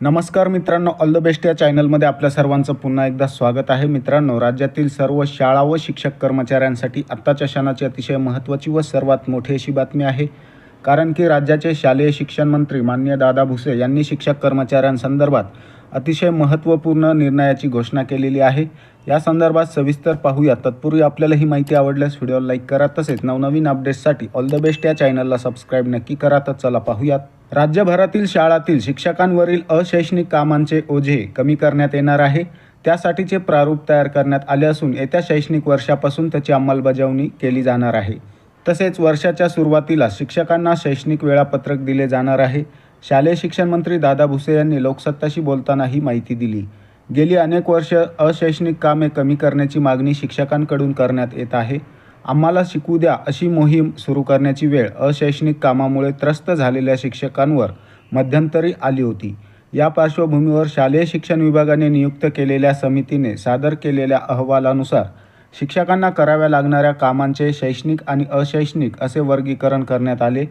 नमस्कार मित्रांनो all the best या चॅनलमध्ये आपल्या सर्वांचं पुन्हा एकदा स्वागत आहे. मित्रांनो राज्यातील सर्व शाळा व शिक्षक कर्मचाऱ्यांसाठी आत्ताच्या क्षणाची अतिशय महत्त्वाची व सर्वात मोठी अशी बातमी आहे. कारण की राज्याचे शालेय शिक्षण मंत्री मान्य दादा भुसे यांनी शिक्षक कर्मचाऱ्यांसंदर्भात अतिशय महत्त्वपूर्ण निर्णयाची घोषणा केलेली आहे. या संदर्भात सविस्तर पाहूया. तत्पूर्वी आपल्याला ही माहिती आवडल्यास व्हिडिओला लाईक करा. तसेच नवनवीन अपडेट्ससाठी ऑल द बेस्ट या चॅनलला सबस्क्राईब नक्की करा. तर चला पाहूयात. राज्यभरातील शाळातील शिक्षकांवरील अशैक्षणिक कामांचे ओझे कमी करण्यात येणार आहे. त्यासाठीचे प्रारूप तयार करण्यात आले असून येत्या शैक्षणिक वर्षापासून त्याची अंमलबजावणी केली जाणार आहे. तसेच वर्षाच्या सुरुवातीला शिक्षकांना शैक्षणिक वेळापत्रक दिले जाणार आहे. शालेय शिक्षण मंत्री दादा भुसे यांनी लोकसत्ताशी बोलताना ही माहिती दिली. गेली अनेक वर्ष अशैक्षणिक कामे कमी करण्याची मागणी शिक्षकांकडून करण्यात येत आहे. आम्हाला शिकू द्या अशी मोहीम सुरू करण्याची वेळ अशैक्षणिक कामामुळे त्रस्त झालेल्या शिक्षकांवर मध्यंतरी आली होती. या पार्श्वभूमीवर शालेय शिक्षण विभागाने नियुक्त केलेल्या समितीने सादर केलेल्या अहवालानुसार शिक्षकांना कराव्या लागणाऱ्या कामांचे शैक्षणिक आणि अशैक्षणिक असे वर्गीकरण करण्यात आले.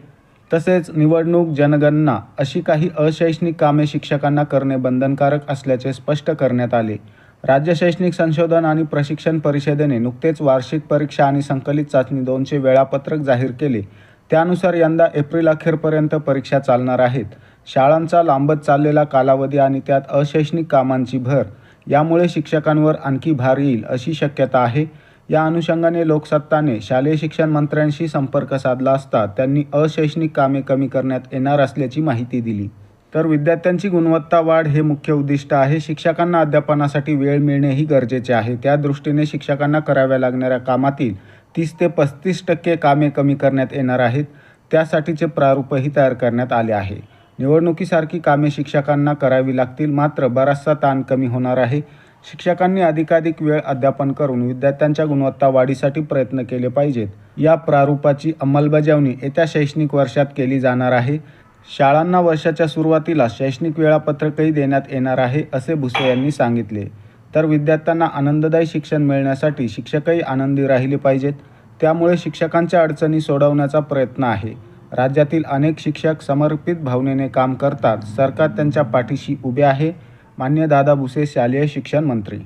तसेच निवडणूक जनगणना अशी काही अशैक्षणिक कामे शिक्षकांना करणे बंधनकारक असल्याचे स्पष्ट करण्यात आले. राज्य शैक्षणिक संशोधन आणि प्रशिक्षण परिषदेने नुकतेच वार्षिक परीक्षा आणि संकलित चाचणी दोनचे वेळापत्रक जाहीर केले. त्यानुसार यंदा एप्रिल अखेरपर्यंत परीक्षा चालणार आहेत. शाळांचा लांबत चाललेला कालावधी आणि त्यात अशैक्षणिक कामांची भर यामुळे शिक्षकांवर आणखी भार येईल अशी शक्यता आहे. या अनुषंगाने लोकसत्ताने शालेय शिक्षण मंत्र्यांशी संपर्क साधला असता त्यांनी अशैक्षणिक कामे कमी करण्यात येणार असल्याची माहिती दिली. तर विद्यार्थ्यांची गुणवत्ता वाढ हे मुख्य उद्दिष्ट आहे. शिक्षकांना अध्यापनासाठी वेळ मिळणेही गरजेचे आहे. त्या दृष्टीने शिक्षकांना कराव्या लागणाऱ्या कामातील तीस ते पस्तीस टक्के कामे कमी करण्यात येणार आहेत. त्यासाठीचे प्रारूपही तयार करण्यात आले आहे. निवडणुकीसारखी कामे शिक्षकांना करावी लागतील. मात्र बराचसा ताण कमी होणार आहे. शिक्षकांनी अधिकाधिक वेळ अध्यापन करून विद्यार्थ्यांच्या गुणवत्ता वाढीसाठी प्रयत्न केले पाहिजेत. या प्रारूपाची अंमलबजावणी येत्या शैक्षणिक वर्षात केली जाणार आहे. शाळांना वर्षाच्या सुरुवातीला शैक्षणिक वेळापत्रकही देण्यात येणार आहे असे भुसे यांनी सांगितले. तर विद्यार्थ्यांना आनंददायी शिक्षण मिळण्यासाठी शिक्षकही आनंदी राहिले पाहिजेत. त्यामुळे शिक्षकांच्या अडचणी सोडवण्याचा प्रयत्न आहे. राज्यातील अनेक शिक्षक समर्पित भावनेने काम करतात. सरकार त्यांच्या पाठीशी उभे आहे. मान्य दादा भुसे शालेय शिक्षण मंत्री.